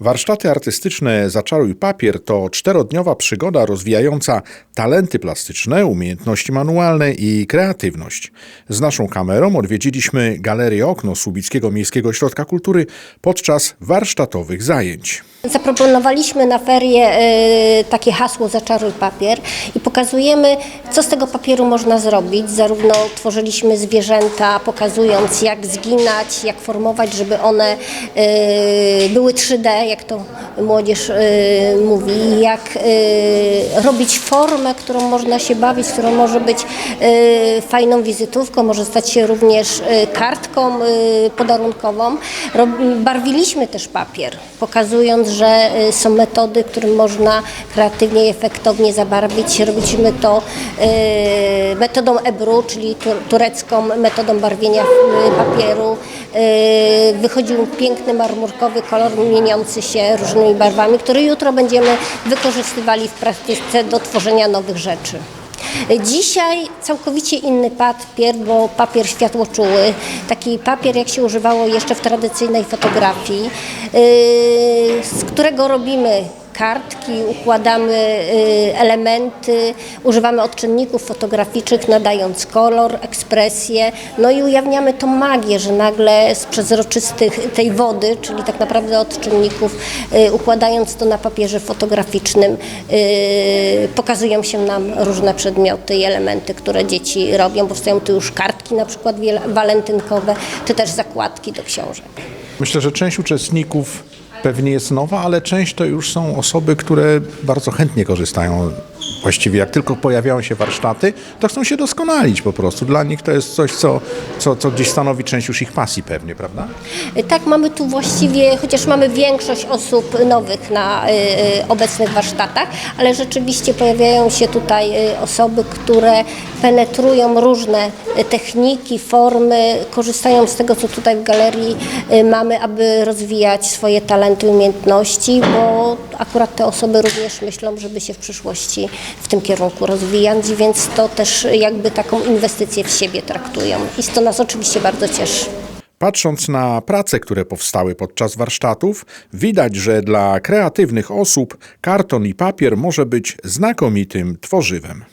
Warsztaty artystyczne Zaczaruj Papier to czterodniowa przygoda rozwijająca talenty plastyczne, umiejętności manualne i kreatywność. Z naszą kamerą odwiedziliśmy Galerię Okno Słubickiego Miejskiego Ośrodka Kultury podczas warsztatowych zajęć. Zaproponowaliśmy na ferie e, takie hasło Zaczaruj papier i pokazujemy, co z tego papieru można zrobić. Zarówno tworzyliśmy zwierzęta, pokazując jak zginać, jak formować, żeby one e, były 3D, jak to młodzież e, mówi, jak robić formę, którą można się bawić, którą może być fajną wizytówką, może stać się również kartką podarunkową. Barwiliśmy też papier, pokazując, że e, są metody, którym można kreatywnie i efektownie zabarwić. Robiliśmy to e, metodą ebru, czyli tur- turecką metodą barwienia e, papieru. Wychodził piękny marmurkowy kolor mieniący się różnymi barwami, który jutro będziemy wykorzystywali w praktyce do tworzenia nowych rzeczy. Dzisiaj całkowicie inny papier, bo papier światłoczuły, taki papier jak się używało jeszcze w tradycyjnej fotografii, yy, z którego robimy kartki, układamy yy, elementy, używamy odczynników fotograficznych, nadając kolor, ekspresję, no i ujawniamy tą magię, że nagle z przezroczystych tej wody, czyli tak naprawdę odczynników, yy, układając to na papierze fotograficznym, yy, pokazują się nam różne przedmioty i elementy, które dzieci robią. Powstają tu już kartki na przykład walentynkowe, czy też zakładki do książek. Myślę, że część uczestników pewnie jest nowa, ale część to już są osoby, które bardzo chętnie korzystają. Właściwie jak tylko pojawiają się warsztaty, to chcą się doskonalić po prostu. Dla nich to jest coś, co, co, co gdzieś stanowi część już ich pasji pewnie, prawda? Tak, mamy tu właściwie, chociaż mamy większość osób nowych na y, y, obecnych warsztatach, ale rzeczywiście pojawiają się tutaj y, osoby, które penetrują różne y, techniki, formy, korzystają z tego, co tutaj w galerii y, mamy, aby rozwijać swoje talenty, umiejętności, bo akurat te osoby również myślą, żeby się w przyszłości w tym kierunku rozwijać, więc to też jakby taką inwestycję w siebie traktują. I to nas oczywiście bardzo cieszy. Patrząc na prace, które powstały podczas warsztatów, widać, że dla kreatywnych osób karton i papier może być znakomitym tworzywem.